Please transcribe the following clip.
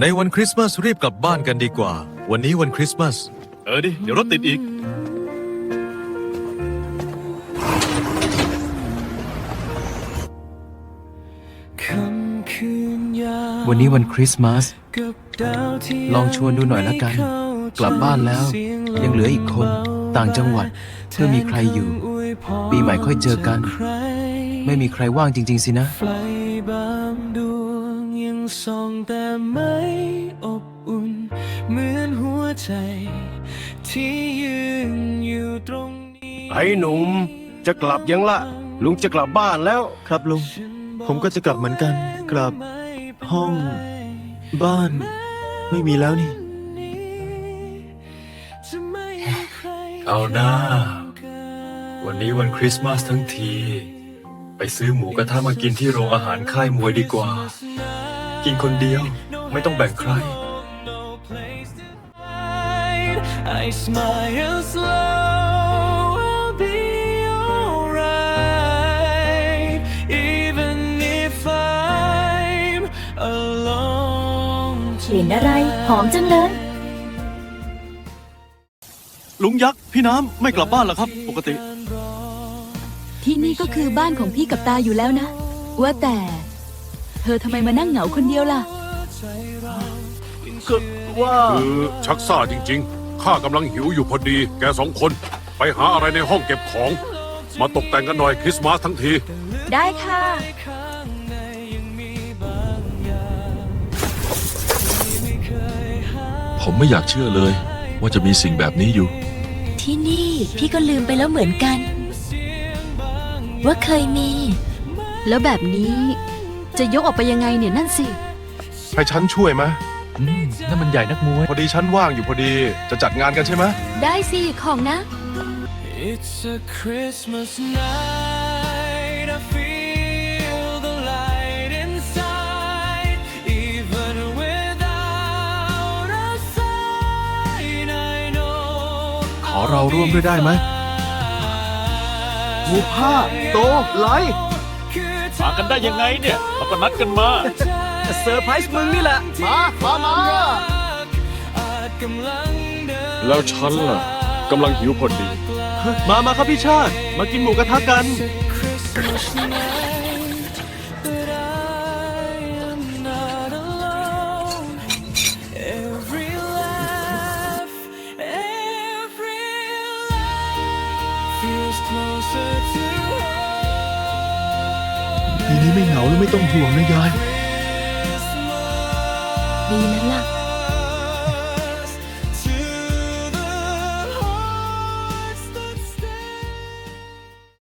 ในวันคริสต์มาสรีบกลับบ้านกันดีกว่า วันนี้วันคริสต์มาส เออดิ เดี๋ยวรถติดอีก วันนี้วันคริสต์มาส ลองชวนดูหน่อยละกัน กลับบ้านแล้ว ยังเหลืออีกคน ต่างจังหวัดเพื่อมีใครอยู่ ปีใหม่ค่อยเจอกัน ไม่มีใครว่างจริง ๆ สินะ ส่องแต่ไม่อบอุ่น เหมือนหัวใจ ที่ยืนอยู่ตรงนี้ไอ้หนุ่มจะกลับยังละลุงจะกลับบ้านแล้ว ครับลุง ผมก็จะกลับเหมือนกัน กลับห้อง บ้าน ไม่มีแล้วนี่จะไม่ให้ใครเอาหน้า วันนี้วันคริสต์มาสทั้งที ไปซื้อหมูกระทะมากินที่โรงอาหารค่ายมวยดีกว่า กินคนเดียวไม่ต้องแบ่งใคร No place to hide. I smile slow, I'll be alright. Even if I'm alone กลิ่นอะไร หอมจังเลย ลุงยักษ์พี่น้ำไม่กลับบ้านเหรอครับ ปกติ ที่นี่ก็คือบ้านของพี่กับตาอยู่แล้วนะ ว่าแต่ เธอทำไมมานั่งเหงาคนเดียวล่ะ ก็ว่าคือชักซ่าจริง ๆ ข้ากำลังหิวอยู่พอดี แกสองคน ไปหาอะไรในห้องเก็บของ มาตกแต่งกันหน่อยคริสต์มาสทั้งที ได้ค่ะ ผมไม่อยากเชื่อเลย ว่าจะมีสิ่งแบบนี้อยู่ ที่นี่พี่ก็ลืมไปแล้วเหมือนกัน ว่าเคยมี แล้วแบบนี้ จะยกออกไปยังไงเนี่ยนั่นสิ ให้ฉันช่วยไหมอืมนั่นมันใหญ่นักมวย พอดีฉันว่างอยู่พอดีจะจัดงานกันใช่ไหมได้สิของนะ It's a Christmas night. I feel the light inside, even without a sign. I know. ขอเราร่วมด้วยได้ไหมหูผ้าโตไลมา กันได้ยังไงเนี่ยเราก็นัดกันมา เซอร์ไพรส์มึงนี่แหละ มามามาแล้วฉันล่ะกำลังหิวพอดี มามาครับพี่ชาติ มากินหมูกระทะกัน Christmas night, but I am not alone. Every laugh, every laugh feels closer to ทีนี้ไม่เหงาแล้วไม่ต้องห่วงนะยาย ดีนั้นล่ะ